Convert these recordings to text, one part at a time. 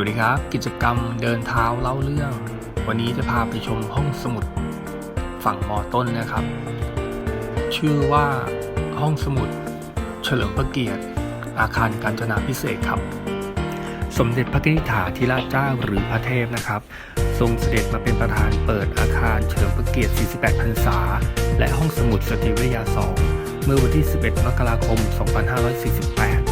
วัสดีครับ กิจกรรมเดินเท้าเล่าเรื่อง วันนี้จะพาไปชมห้องสมุดฝั่งมอต้นนะครับ ชื่อว่าห้องสมุด เฉลิมพระเกียรติ อาคารการจนาพิเศษครับ สมเด็จพระนิธิถาธิราชเจ้าหรือพระเทพนะครับ ทรงเสด็จมาเป็นประธานเปิดอาคารเฉลิมพระเกียรติ 48 พรรษา และห้องสมุดสตรีวิทยา 2 เมื่อวันที่ 11 มกราคม 2548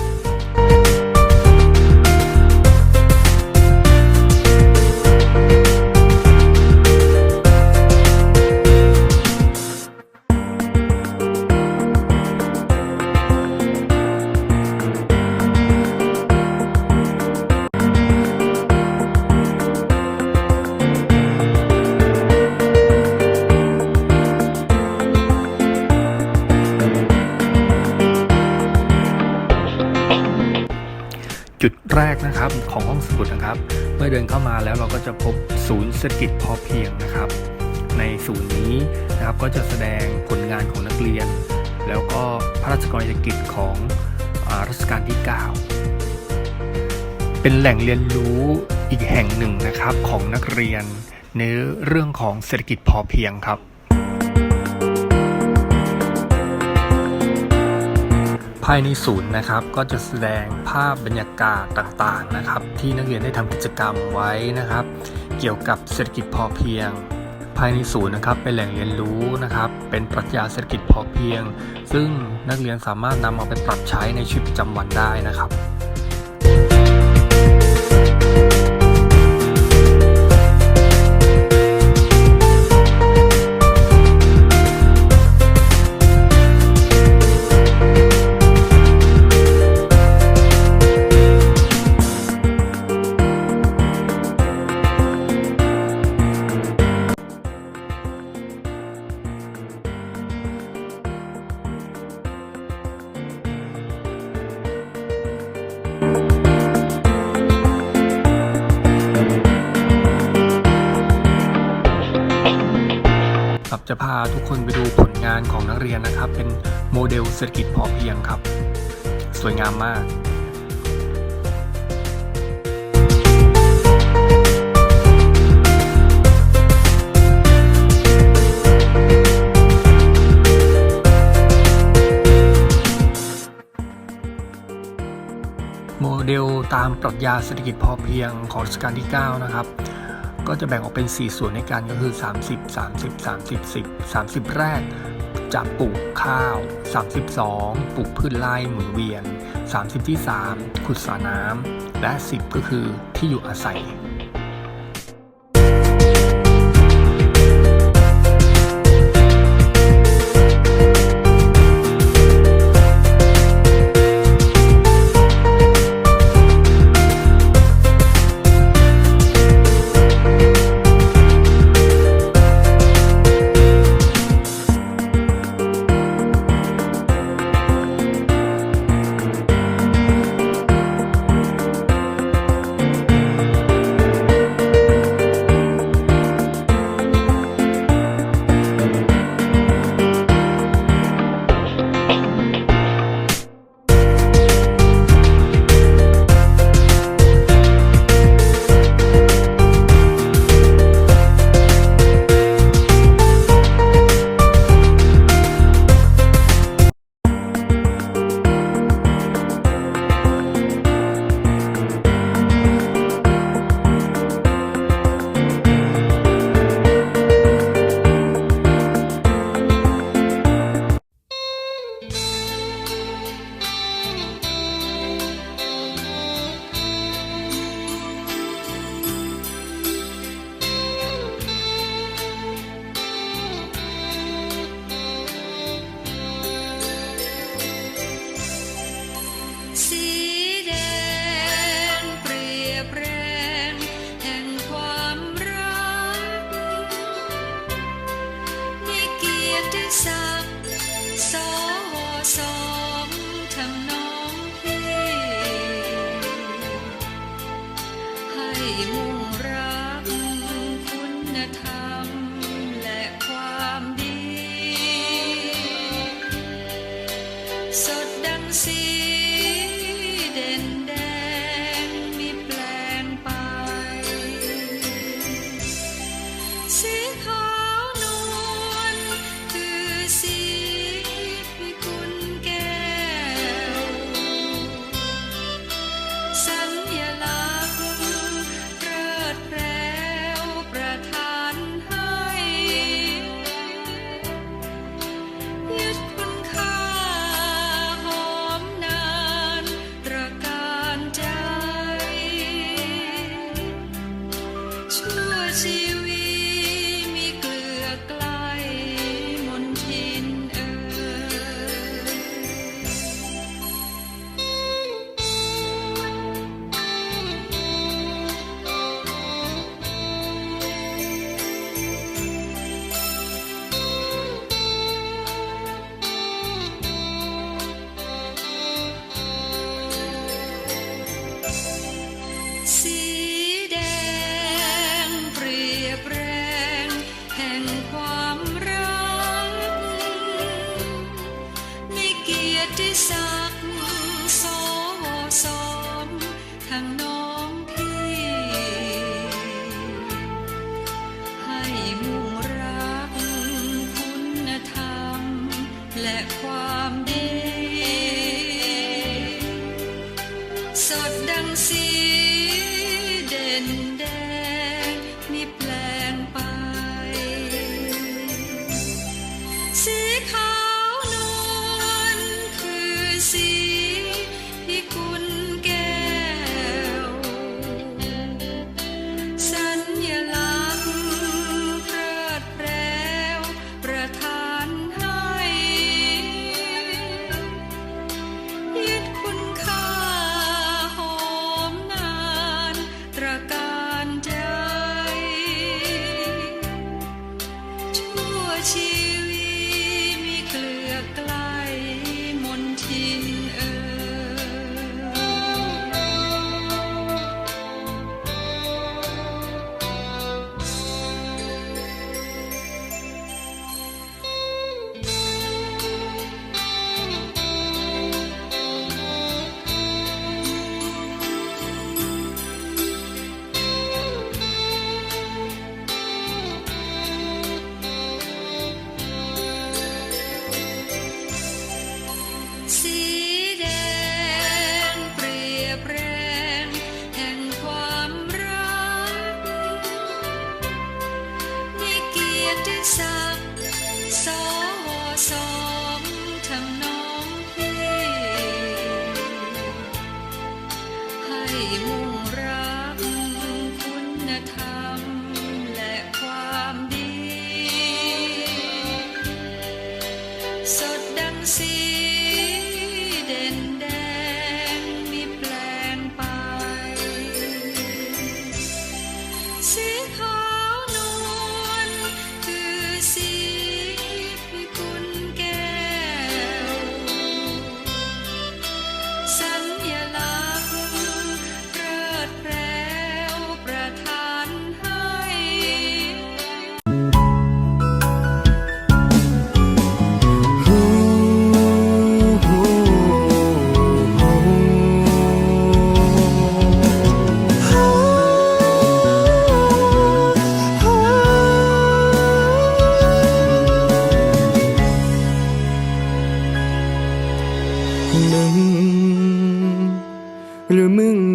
แรกนะครับของห้องสมุดนะครับ เมื่อเดินเข้ามาแล้วเราก็จะพบศูนย์เศรษฐกิจพอเพียงนะครับ ในศูนย์นี้นะครับก็จะแสดงผลงานของนักเรียน แล้วก็พระราชกรณียกิจของอรัชกาลที่ 9 เป็นแหล่งเรียนรู้อีกแห่งหนึ่งนะครับของนักเรียนในเรื่องของเศรษฐกิจพอเพียงครับ ภายในศูนย์นะครับก็จะแสดงภาพบรรยากาศต่างๆนะครับ ที่นักเรียนได้ทำกิจกรรมไว้นะครับ เกี่ยวกับเศรษฐกิจพอเพียง ภายในศูนย์นะครับเป็นแหล่งเรียนรู้นะครับ เป็นปรัชญาเศรษฐกิจพอเพียง ซึ่งนักเรียนสามารถนำเอาไปปรับใช้ในชีวิตประจำวันได้นะครับ จะพาทุกคนไปดูผลงานของนักเรียนนะครับ เป็นโมเดลเศรษฐกิจพอเพียงครับ สวยงามมากโมเดลตามปรัชญาเศรษฐกิจพอเพียงของรัชกาลที่ 9 นะครับ ก็จะแบ่งออกเป็น 4 ส่วนในการก็คือ 30 30 30 10 30 แรกจะปลูกข้าว 32 ปลูกพืชไร่หมุนเวียน 30 ที่ 3 ขุดสระน้ำและ 10 ก็คือที่อยู่อาศัย chúa สดดังสี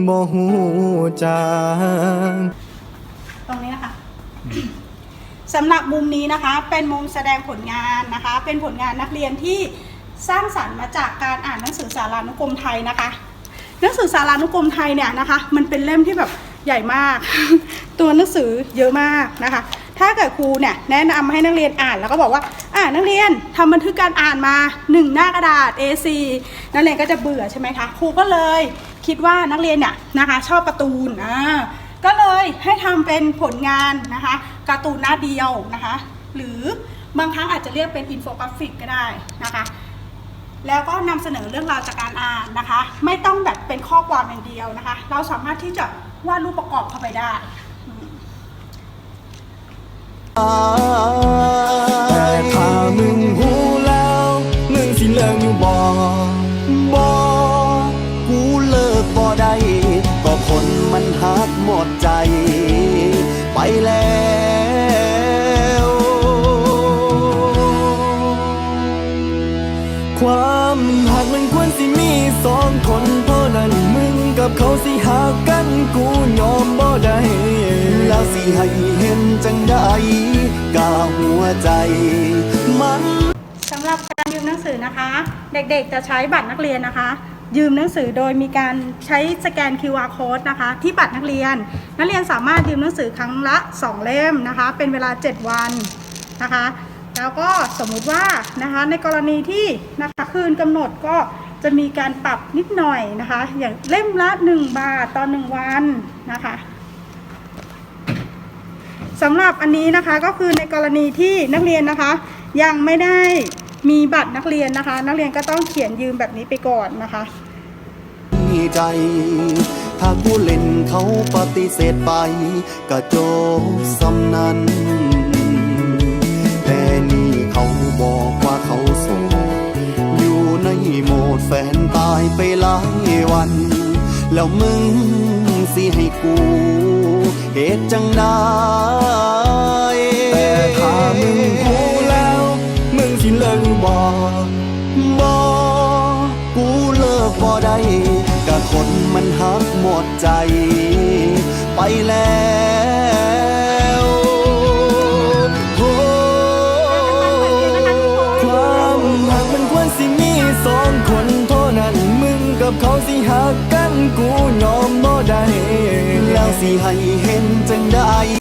บ่หูจางตรงนี้นะคะสำหรับมุมนี้นะคะ เป็นมุมแสดงผลงานนะคะ เป็นผลงานนักเรียนที่สร้างสรรค์มาจากการอ่านหนังสือสารานุกรมไทยนะคะ หนังสือสารานุกรมไทยเนี่ยนะคะ มันเป็นเล่มที่แบบใหญ่มาก ตัวหนังสือเยอะมากนะคะ ถ้าเกิดครูเนี่ยแนะนำให้นักเรียนอ่านแล้วก็บอกว่าอ่านักเรียนทำบันทึกการอ่านมาหนึ่งหน้ากระดาษ A4 นักเรียนก็จะเบื่อใช่ไหมคะ ครูก็เลย คิดว่านักเรียนเนี่ยนะคะชอบการ์ตูนอ่าก็เลยให้ทำเป็นผลงานนะคะการ์ตูนหน้าเดียวนะคะ หรือบางครั้งอาจจะเรียกเป็นอินโฟกราฟิกก็ได้นะคะแล้วก็นำเสนอเรื่องราวจากการอ่านนะคะ ไม่ต้องแบบเป็นข้อความอย่างเดียวนะคะ เราสามารถที่จะวาดรูปประกอบเข้าไปได้ หมดใจ ไปแล้ว ความหักมันควรสิมีสองคนเท่านั้นมึงกับเขาสิหากันกูยอมบ่ได้แล้วสิให้เห็นจังได้กาหัวใจ มันสำหรับการยืมหนังสือนะคะ เด็กๆจะใช้บัตรนักเรียนนะคะ ยืมหนังสือโดยมีการใช้สแกน QR code นะคะ ที่บัตรนักเรียน นักเรียนสามารถยืมหนังสือครั้งละ 2 เล่มนะคะ เป็นเวลา 7 วันนะคะ แล้วก็สมมุติว่านะคะในกรณีที่นะคะคืนกำหนดก็จะมีการปรับนิดหน่อยนะคะ อย่างเล่มละ 1 บาทต่อ1วันนะคะสำหรับอันนี้นะคะก็คือในกรณีที่นักเรียนนะคะ ยังไม่ได้มีบัตรนักเรียนนะคะ นักเรียนก็ต้องเขียนยืมแบบนี้ไปก่อนนะคะ ใจถ้าผู้เล่นเขาปฏิเสธไปก็โจบสำนันแต่นี่เขาบอกว่าเขาโสดอยู่ในโหมดแฟนตายไปหลายวัน แล้วมึงสิให้กูเหตุจังได้แต่ถ้ามึงกูแล้ว มึงสิเลิกบอกบอกกูเลิกบ่ได้ แล้วโอ้ความหักมันควรสิมีสองคนเท่านั้นมึงกับเขาสิหักกันกูยอมบ่ได้แล้วสิให้เห็นจังได้